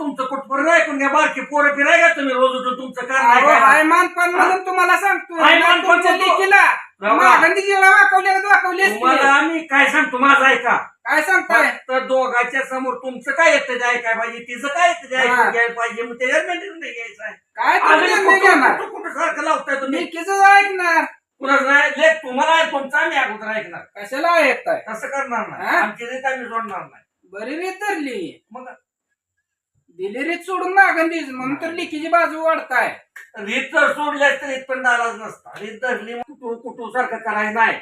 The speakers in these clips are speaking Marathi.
तुमचं कुठपर्यंत ऐकून घ्या बारकी पोरं फिराय का तुम्ही रोज उठून तुमचं काय? हाय मानपान म्हणून तुम्हाला सांगतो. हाय ना मानपान तुमच्या म्हणतो. लेकीला. बाबा. मागंदी जिला वाकवले वाकवली असती. तुम्हाला आम्ही काय सांगतो माझं ऐका. काय सांगताय? तर दोघांच्या समोर तुमचं काय येतं ते ऐकाय पाहिजे तिचं काय येतं हा. ऐकून घ्यायला पाहिजे मग त्याच्यात मेंटेन नाही घ्यायचं आहे. काय तुम्ही आम्ही निर्णय कुठं- घेणार? कुठं- कुठं सारखं लावताय तुम्ही? लेकीचं ऐकणार. कुणाच नाही? लेख तुम्हाला आहे तुमचं आम्ही अगोदर ऐकणार. कशाला ऐकताय तसं करणार नाही. हा? आमची रीत आम्ही सोडणार नाही. बरी रीत धरली. मग दिली रीत सोडून मागंदी म्हणून तर लेकीची बाजू वाढताय. रीत जर सोडल्यास तर रीत पण नाराज नसता. रीत धरली कुटू कुटू सारखं करायचं नाही.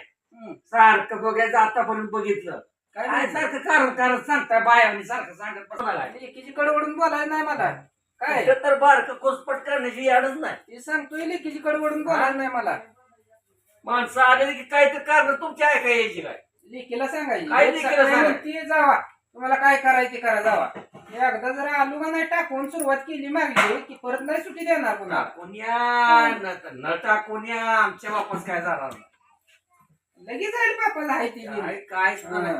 सारखं बघायचं आतापर्यंत बघितलं. काय काय? सारखं कारण कारण सांगताय बायानी सारखं सांगत बसला लेकीची कडवडून बोलायला नाही मला. काय? तर बारक कोसपट करण्याची याडच नाही. ते सांगतोय लेकीची कडवडून बोलायला नाही मला. माणसं आले की काहीतरी कारण तुमची ऐका यायची काय? लेकीला सांगायची. काय लेकीला सकाळी सांगायचं? म्हणते जावा. तुम्हाला काय करायचे करा जावा. एकदा जरा आलू का नाही टाकून सुरुवात केली मागली की परत नाही सुट्टी देणार पुन्हा. टाकून या न न टाकून या आमच्या बापास काय झालं लगेच आली बापाला आहे ती काय काय हा.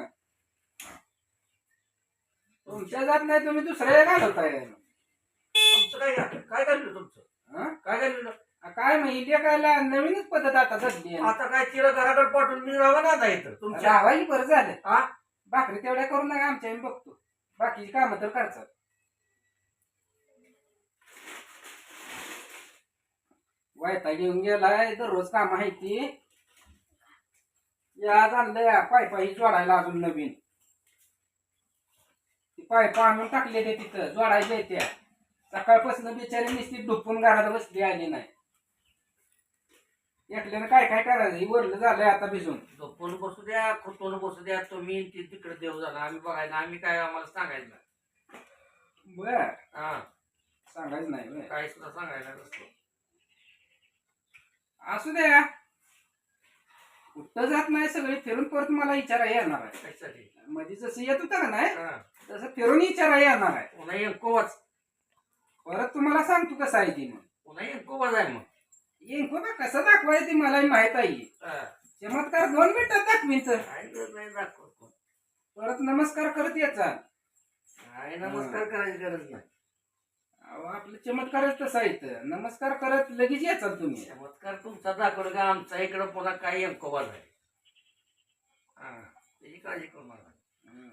तुमच्या जात नाही तुम्ही दुसऱ्या घालवताय. तुमचं काय झालं? काय झालं तुमचं? हा? काय झालं काय मग लेकायला नवीनच पद्धत आता सध्या. आता काय तिला घराकडे पाठवून मी राहा ना आता इथं तुमच्या? राहावाही बरं झालं. हा? भाकरी तेवढ्या करून नका आमच्या आम्ही बघतो. बाकीची कामं तर करतात. वायता घेऊन गेलाय दररोज काम आहे ती. या आणलंय पायपाही जोडायला अजून नवीन. ती पायपा आणून टाकले ते तिथं जोडायच्या त्या सकाळपासून बिचारी मिस्त्री डुपून घरात बसली आली नाही. एकल्यानं काय काय करायचं? ही वरलं झालंय आता भिजून. झोपून बसू द्या खुटून बसू द्या तुम्ही ती तिकडे देऊ झाला. आम्ही बघायला आम्ही काय आम्हाला सांगायचं नाही. बर. हा. सांगायचं नाही व्हय. काय सुद्धा सांगायला नसतो असू द्या. कुठं जात नाही सगळे. फिरून परत मला विचारायला येणार आहे. कशासाठी? मध्ये जसं येत होतं का नाही हा. तसं फिरून विचारायला येणार आहे. पुन्हा एकोवाच. परत तुम्हाला सांगतो कसं आहे ती मग. पुन्हा एकोवाच आहे मग. बा कसं दाखवाय ती मलाही माहीत आहे. चमत्कार दोन मिनिटात दाखवीन नाही दाखवत कोण. परत नमस्कार करत याचा. काय नमस्कार करायची गरज नाही. अहो, आपलं चमत्कारच तसा इथं. नमस्कार करत लगेच याचा तुम्ही. चमत्कार तुमचा दाखवलं का? आमचा इकडं पुन्हा काय एकोवाच आहे. हा त्याची काळजी करू नका. हं.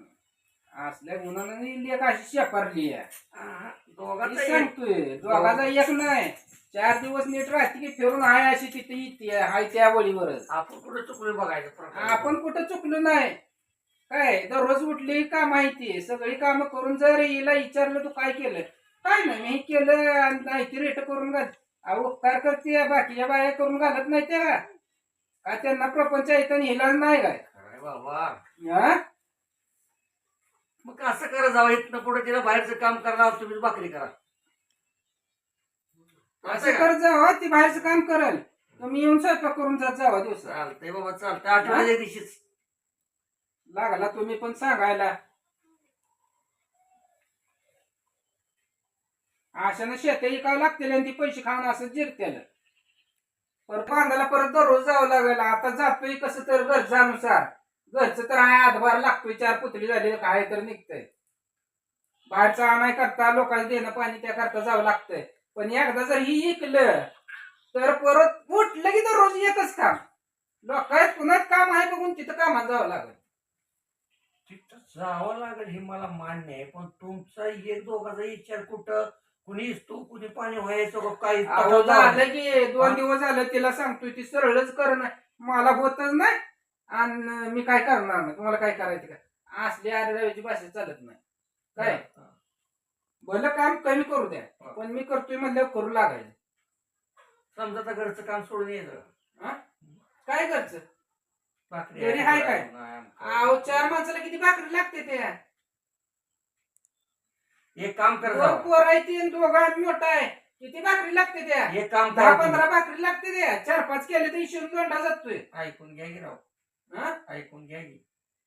असल्या गुणानं लेख अशी शेपारली आहे. मी दोघांचा एक- सांगतोय दोघाचा एक नाही. चार दिवस नीट राहते की फिरून आहे अशी तिथे येते हाय त्या वळीवरच. आपण कुठे चुकलो बघायचं प्रकार. आपण कुठं चुकलो नाही. काय दररोज उठली का माहिती सगळी कामं करून जर हिला विचारलं तू काय केलं? काय नाही मी हे केलं आणि नाही ती रेट करून घाल. अहो उपकार करते बाकीच्या बाया करून घालत नाही त्या. का त्यांना प्रपंच येतं आणि हिला नाही काय? काय बाबा. हा? मग असं करा जावं इथनं पुढे तिला बाहेरचं काम करा तुम्ही भाकरी करा. असं करत जावा ती बाहेरचं काम करल. तुम्ही येऊन स्वयंपाक करून जात जावा दिवसा. चालतंय बाबा चालतंय. आठवड्याच्या दिवशीच लागला तुम्ही पण सांगायला. अशानं शेत इकावं लागतील आणि ती पैसे खाऊन असं जिरतेल. परत बांधायला परत दररोज जावं लागेल. आता जातोय कसं तर गरजानुसार. घरचं तर आहे हातभार लागतोय चार पुतळी झाली काय तर निघतंय. बाहेरचं आणाय करता लोकांना देणं पाणी त्या करता जावं लागतंय. पण एकदा जर ही इकलं तर परत उठलं की दररोज एकच काम. लोकांत पुन्हा काम आहे बघून तिथं कामात जावं लागेल. तिथं जावं लागेल हे मला मान्य आहे पण तुमचा एक दोघाचा विचार कुठं? कुणी तू कुणी पाणी व्हायचं काही अहो झालं की दोन दिवस झालं तिला सांगतोय ती सरळच करणं मला होतच नाही आणि मी काय करणार नाही? तुम्हाला काय करायचं का? असली आरेरावीची भाषा चालत नाही. काय? भलं काम कमी करू द्या पण मी करतोय म्हणल्यावर करू लागायचं. समजा आता घरचं काम सोडून यायचं. काय करचं भाकरी घरी हाय काय? नाही, अहो चार माणसाला किती भाकरी लागते ते एक काम कर दोन जावं. पोर आहे तीन दोघा मोठा आहे. किती भाकरी लागते त्या? एक काम दहा करा पंधरा भाकरी लागते त्या. चार पाच केले तर इशून दोंडा जातोय. ऐकून घ्या की राव. हा? ऐकून घ्या की.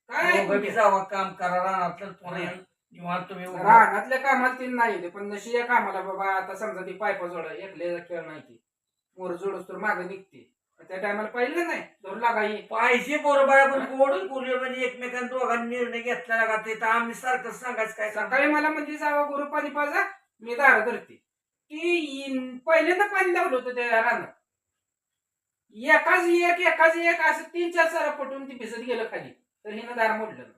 काय दोघं बी? जावं काम करा रानातलं पुन्हा येऊन निवांत तुम्ही उभं. रानातल्या कामाला ती नाही येते पण नशी या कामाला बाबा आता समजा ती पायपा जोडा एकले खेळ नाही ती. मोर जोडस तर मागे निघते. त्या टायमाला पाहिलं नाही धरू लागा ही. पाहिजे बरोबर पण बोलूया म्हणजे एकमेकांना दोघांनी निर्णय घेतला का ते तर आम्ही सारखं सांगायचं काय सांगा? सकाळी मला म्हणजे जावा गुरु पाणी पाजा मी दार धरते. ती इन- पहिल्यांदा पाणी लावलं होतं त्या रानात. एकाच एक एकाच एक असं तीन चार सारा पटून ती भिजत गेलं खाली. तर हिनं दार मोडलं नाही.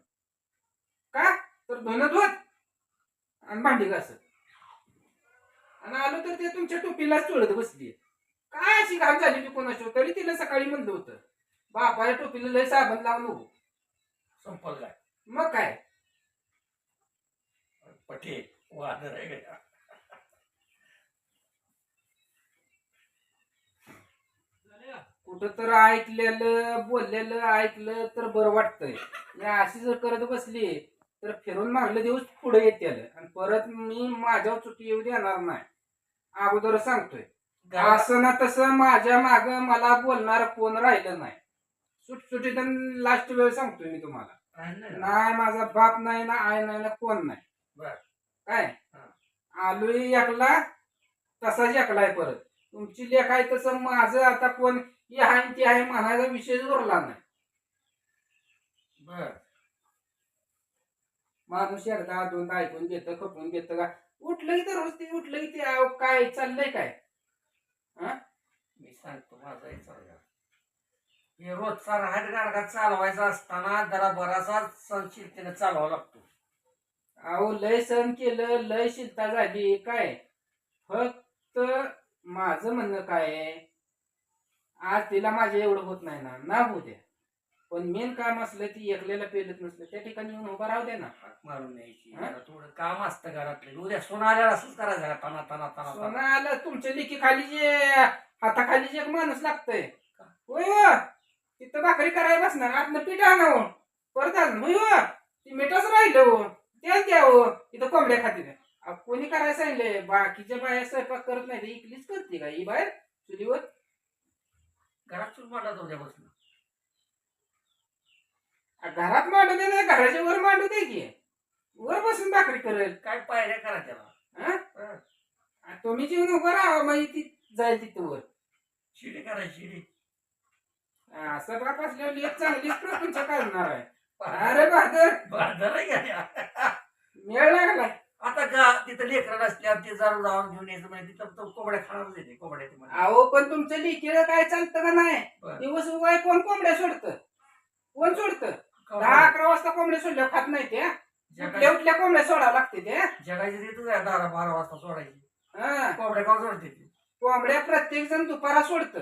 का? तर धुणं धुवत आणि भांडी घासत. आणि आलो तर ते तुमच्या टोपीलाच चोळत बसली. काय अशी घाम झाली ती कोणाची तरी तिला सकाळी म्हणलं होतं बापाच्या टोपीला लय साबण लावून नको. संपल काय? मग काय? पटे वादर आहे का? कुठं तर ऐकलेलं बोललेलं ऐकलं तर बरं वाटतंय. या अशी जर करत बसली तर फिरून मागले दिवस पुढे येतील आणि परत मी माझ्यावर चुकी येऊ देणार नाही. अगोदर सांगतोय. असं ना तसं माझ्या माग मला बोलणार कोण राहिलं नाही. सुटसुटीत लास्ट वेळ सांगतोय मी तुम्हाला? नाही माझा बाप नाही ना आई नाही ना कोण नाही. बर. काय? हा. आलोय एकला तसाच एकलाय परत. तुमची लेख आहे तसं माझं आता कोण हे आहे ते आहे म्हणायचा विषय उरला नाही. बर. माणूस एकदा दोनदा ऐकून घेतं खपून घेतं का? उठलं की तर रोज ते उठलं की ते अहो, काय चाललंय काय? मी सांगतो माझा एक हे रोजचा राहत गाडगा चालवायचा असताना जरा बराचसा सहनशीलतेने चालवावा लागतो. अहो लय सहन केलं लय शिलता झाली काय? फक्त माझं म्हणणं काय आज तिला माझ्या एवढं होत नाही ना ना होऊ द्या. पण मेन काम असलं ती एकलेला पेलत नसलं त्या ठिकाणी येऊन उभा राहू द्या ना. हाक मारून यायची. हा? जरा थोडं काम असतं घरातलं. उद्या सोनाल्या असंच करायचं का तना तना तना तना. सोनं आलं तुमच्या लेखी खाली जे हाताखाली जे एक माणूस लागतंय. होय हो. तिथं भाकरी करायला बसणार आतनं पीठ आणावं. परत आणून होय हो. ती मिठच राहिलं हो. त्याच द्यावं. इथं कोंबड्या खाती अहो, कोणी करायला सांगितलंय बाकीच्या बाया स्वयंपाक करत नाही ते इकलीच करते का? ही बाहेर चुलीवर. घरात चूल मांडत उद्यापासून घरात मांडू दे नाही घराच्या वर मांडू दे की वर बसून भाकरी करेल काय पायऱ्या करा त्याला हा? हा. तुम्ही जेवून उभं राहा मग ती जाईल तिथं वर शिडी करायची शिडी असं बाप असल्यावर लेख चांगलीच प्रपंच करणार आहे अरे बहादर बाजार आहे का? मेळ लागलाय आता का तिथं लेकरं असल्यावर ते जाऊन जाऊन घेऊन यायचं म्हणजे तिथं तो कोंबड्या खाणारच येते कोंबड्या ते म्हणे. अहो पण तुमच्या लेकीला काय चालतं का नाही बरं. दिवस उगाय कोण कोंबड्या सोडतं कोण सोडतं दहा अकरा वाजता कोंबड्या सोडल्या खात नाही उठल्या जगायची उठल्या कोंबड्या सोडावं लागते त्या जगायची तिथं जाय दहा बारा वाजता सोडायची. हा. कोंबड्या खाऊन सोडते ती? कोंबड्या प्रत्येक जण दुपारा सोडतं.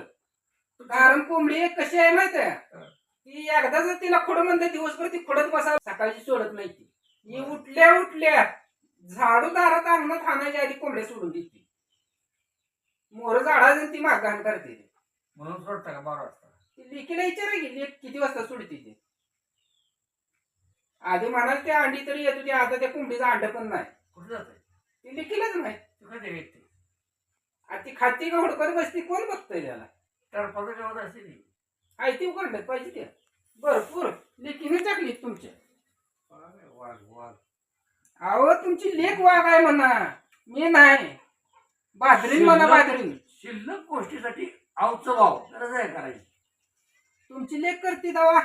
कारण कोंबडी कशी आहे माहिती आहे. ती एकदा जर तिला खोड म्हणते दिवसभर ती खोडत बसा सकाळची सोडत नाही ती. ही उठल्या उठल्या झाडू दारात अंगणात हाणायच्या आधी कोंबड्या सोडून देते. मोर झाडा ती मागहाण करते. म्हणून सोडता का बारा वाजता? ती लेकीला विचारा की लेक किती वाजता सोडते ते? आधी म्हणाल त्या अंडी तरी येत होती आता त्या कोंबडीचं अंड पण नाही. कुठे जात ती लेकीलाच नाही. तू काय ते व्यक्ती आता ती खाती का हुडकत बसती कोण बघतंय त्याला? ही. आई ती उघडलं पाहिजे त्या भरपूर लेकीने टाकली तुमच्या. वाघ वाघ. अहो तुमची लेख वाघ आहे म्हणा. मी नाही. बाजरीन म्हणा बाजरीन. शिल्लक गोष्टीसाठी आवचं वाव गरज आहे करायची तुमची लेख करते दवा.